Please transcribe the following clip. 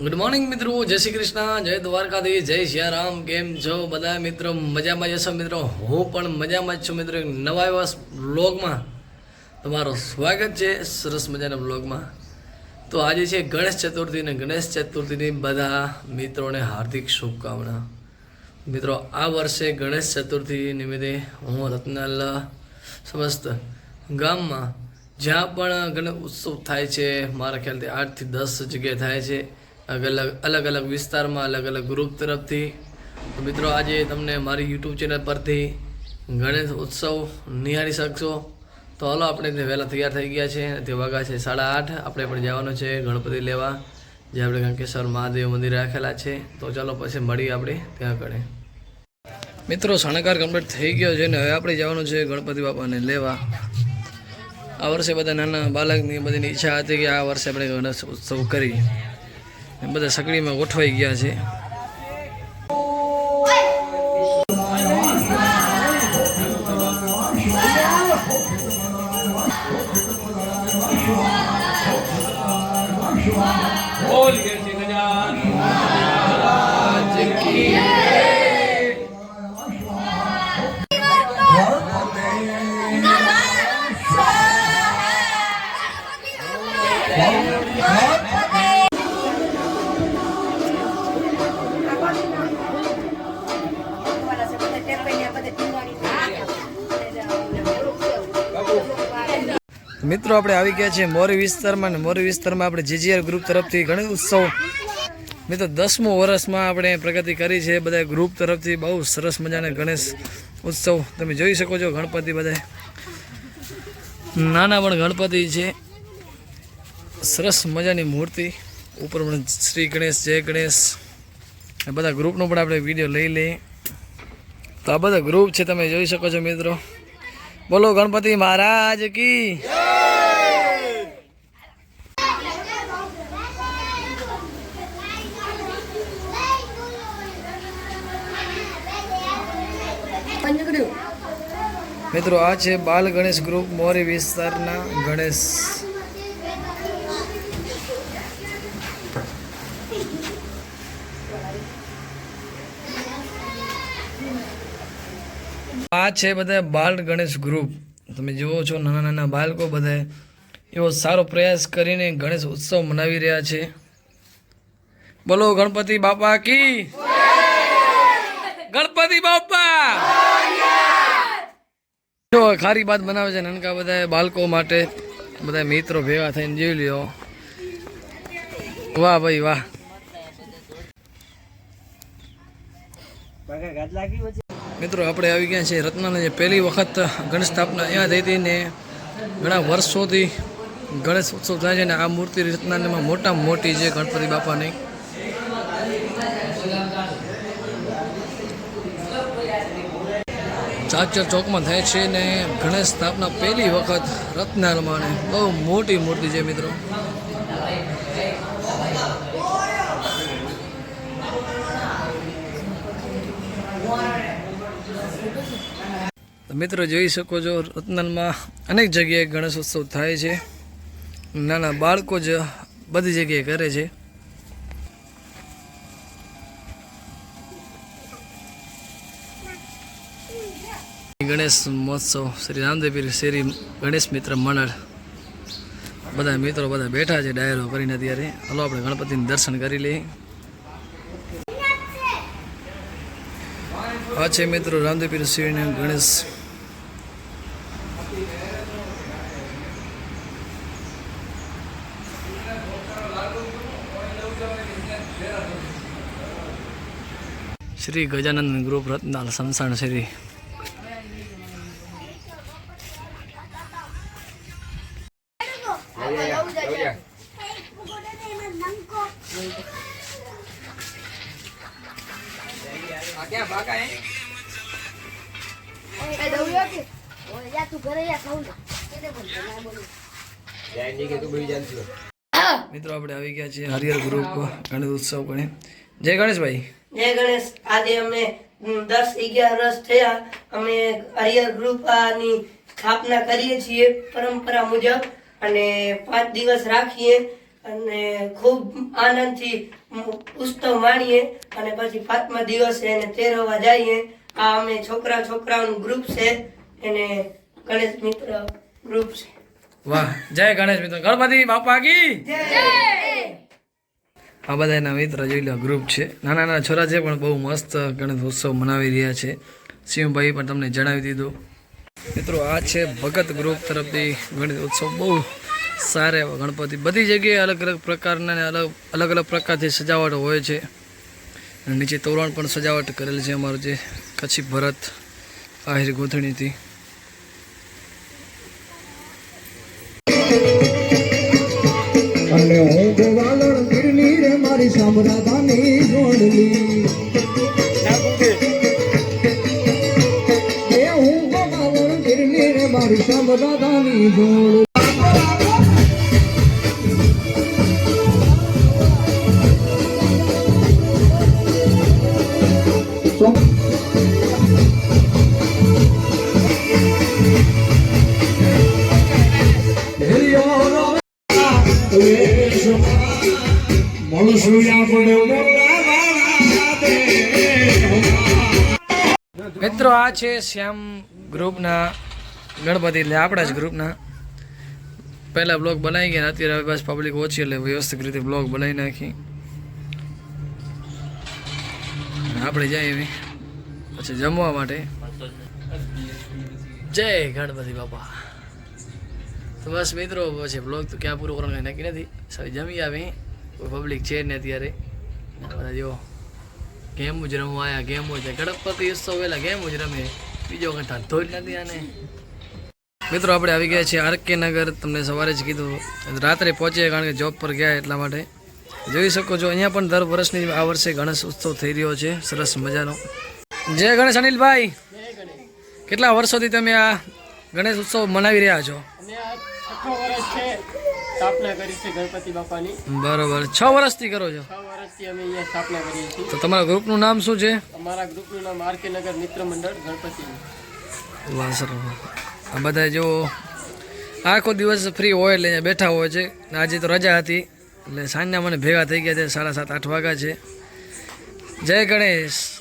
Good morning મિત્રો. જય શ્રી કૃષ્ણ. જય દ્વારકાધી જય સિયારામ કેમ છો બધા મિત્રો? મજામાં જશો મિત્રો? હું પણ મજામાં જ છું મિત્રો. એક નવા એવા બ્લોગમાં તમારું સ્વાગત છે. સરસ મજાના બ્લોગમાં તો આજે છે ગણેશ ચતુર્થી ને ગણેશ ચતુર્થીની બધા મિત્રોને હાર્દિક શુભકામના. મિત્રો, આ વર્ષે ગણેશ ચતુર્થી નિમિત્તે હું રત્નાલ સમસ્ત ગામમાં જ્યાં પણ ગણેશ ઉત્સવ થાય છે, મારા ખ્યાલથી આઠથી દસ જગ્યાએ થાય છે અલગ અલગ અલગ વિસ્તારમાં, અલગ અલગ ગ્રુપ તરફથી. મિત્રો, આજે તમને મારી યુટ્યુબ ચેનલ પરથી ગણેશ ઉત્સવ નિહાળી શકશો. તો હાલો, આપણે તે વહેલા તૈયાર થઈ ગયા છે. તે વાગા છે સાડા આઠ. આપણે પણ જવાનું છે ગણપતિ લેવા જે આપણે કંકેશ્વર મહાદેવ મંદિર રાખેલા છે. તો ચાલો, પછી મળીએ આપણે ત્યાં આગળ. મિત્રો, શણગાર કમ્પ્લીટ થઈ ગયો છે ને હવે આપણે જવાનું છે ગણપતિ બાપાને લેવા. આ વર્ષે બધા નાના બાળકની બધીની ઈચ્છા હતી કે આ વર્ષે આપણે ગણેશ ઉત્સવ કરી બધા સગડીમાં ગોઠવાઈ ગયા છે. મિત્રો, આપણે આવી ગયા છીએ મોરી વિસ્તારમાં અને મોરી વિસ્તારમાં આપણે જીજીઆર ગ્રુપ તરફથી ઘણી ઉત્સવ. મિત્રો, દસમું વર્ષમાં આપણે પ્રગતિ કરી છે બધા ગ્રુપ તરફથી. બહુ સરસ મજાના ગણેશ ઉત્સવ. તમે જોઈ શકો છો ગણપતિ બધા નાના પણ ગણપતિ છે. સરસ મજાની મૂર્તિ. ઉપર પણ શ્રી ગણેશ, જય ગણેશ. એ બધા ગ્રુપનો પણ આપણે વીડિયો લઈ લઈએ. તો આ બધા ગ્રુપ છે, તમે જોઈ શકો છો મિત્રો. બોલો ગણપતિ મહારાજ કી. મિત્રો, આ છે બાલ ગણેશ ગ્રુપ મોરી વિસ્તારના ગણેશ. આ છે બધા બાલ ગણેશ ગ્રુપ તમે જુઓ છો, નાના નાના બાળકો બધા એવો સારો પ્રયાસ કરીને ગણેશ ઉત્સવ મનાવી રહ્યા છે. બોલો, ગણપતિ બાપા કી? ગણપતિ બાપા જો, ખારી બાત બનાવે છે નાનકા બધા બાળકો માટે. બધા મિત્રો ભેગા થઈને જીવ લ્યો. વાહ ભાઈ વાહ. મિત્રો, આપણે આવી ગયા છીએ રત્નાને જે પહેલી વખત ગણેશ સ્થાપના અહીંયા થઈ હતી ને ઘણા વર્ષોથી ગણેશ ઉત્સવ થાય છે ને આ મૂર્તિ રત્નાને મોટામાં મોટી છે ગણપતિ બાપાની. ચાચર ચોકમાં થાય છે ને ગણેશ સ્થાપના પહેલી વખત રત્નાલમાં ને બહુ મોટી મૂર્તિ છે મિત્રો. મિત્રો જોઈ શકો છો રત્નાલમાં અનેક જગ્યાએ ગણેશ ઉત્સવ થાય છે. નાના બાળકો જ બધી જગ્યાએ કરે છે. ગણેશ મહોત્સવ, શ્રી રામદેવીર, શ્રી ગણેશ મિત્ર મંડળ. બધા મિત્રો બધા બેઠા છે ડાયરો કરીને અત્યારે. હલો, આપણે ગણપતિનું દર્શન કરી લઈએ. આ છે મિત્રો, રામદેવીર શ્રીને ગણેશ. શ્રી ગજાનંદ ગ્રુપ રત્નાલ સંસાણ શ્રી. મિત્રો આપણે આવી ગયા છીએ હરિહર ગ્રુપ ગણેશ ઉત્સવ ગણે જય ગણેશભાઈ. જય ગણેશ. આજે અમે દસ અગિયાર વર્ષ થયા. અમે હરિયર ગ્રુપની સ્થાપના કરીએ છીએ પરંપરા મુજબ અને પાંચ દિવસ રાખીએ. અને ખૂબ આનંદથી ઉત્સવ માણીએ અને પછી પાંચમા દિવસે એને તેરવા જઈએ. આ અમે છોકરા છોકરાઓનું ગ્રુપ છે. એને ગણેશ મિત્ર ગ્રુપ છે. વાહ. જય ગણેશ મિત્ર. ગણપતિ બાપા કી? આ બધા એના મિત્ર જોઈ લો ગ્રુપ છે. નાના નાના છોરા છે પણ બહુ મસ્ત ગણેશ ઉત્સવ મનાવી રહ્યા છે. શિવભાઈ પણ તમને જણાવી દીધું. મિત્રો આ છે ભગત ગ્રુપ તરફથી ગણેશ ઉત્સવ. બહુ સારા એવા ગણપતિ. બધી જગ્યાએ અલગ અલગ પ્રકારના અલગ અલગ અલગ પ્રકારથી સજાવટ હોય છે. નીચે તોરણ પણ સજાવટ કરેલ છે અમારું જે કચ્છી ભરત આહિર ગોથણીથી મારી સામરાધાની જોડલી. એ મિત્રો, આ છે શ્યામ ગ્રુપના ગણપતિ, એટલે આપણા જ ગ્રુપના. પહેલા બ્લોગ બનાવી ગયા, અત્યારે હવે બસ પબ્લિક ઓછી, એટલે વ્યવસ્થિત રીતે બ્લોગ બનાવી નાખી. આપણે જઈએ એવી પછી જમવા માટે. જય ગણપતિ બાપા. તો બસ મિત્રો, પછી બ્લોગ તો ક્યાં પૂરો કરવાનું કંઈ નક્કી નથી. સારી, જમી આવી કોઈ પબ્લિક છે ને અત્યારે. બધા જો ગેમ જ રમવા આવ્યા ગેમ જ ગણપતિ ઉત્સવ પહેલાં ગેમ જ રમે. બીજો કંઈ ધંધો જ નથી આને. મિત્રો, આપણે આવી ગયા છીએ આર કે નગર. તમને સવારે જ કીધું. રાત્રે પહોંચ્યા કારણ કે જોબ પર ગયા એટલા માટે. જોઈ શકો છો, અહીંયા પણ દર વર્ષની આ વર્ષે ગણેશ ઉત્સવ થઈ રહ્યો છે. સરસ મજાનો. જય ગણેશ અનિલભાઈ. કેટલા વર્ષોથી તમે આ ગણેશ ઉત્સવ મનાવી રહ્યા છો? છઠ્ઠો વર્ષ છે સ્થાપના કરી છે ગણપતિ બાપાની. બરોબર. છ વર્ષથી કરો છો? છ વર્ષથી અમે અહીંયા સ્થાપના કરીએ છીએ. તો તમારા ગ્રુપનું નામ શું છે? અમારા ગ્રુપનું નામ આર કે નગર મિત્ર મંડળ ગણપતિ આ બધા જો આખો દિવસ ફ્રી હોય એટલે અહીંયા બેઠા હોય છે. આજે તો રજા હતી. એટલે સાંજના મને ભેગા થઈ ગયા છે સાડા સાત આઠ વાગ્યા છે. જય ગણેશ.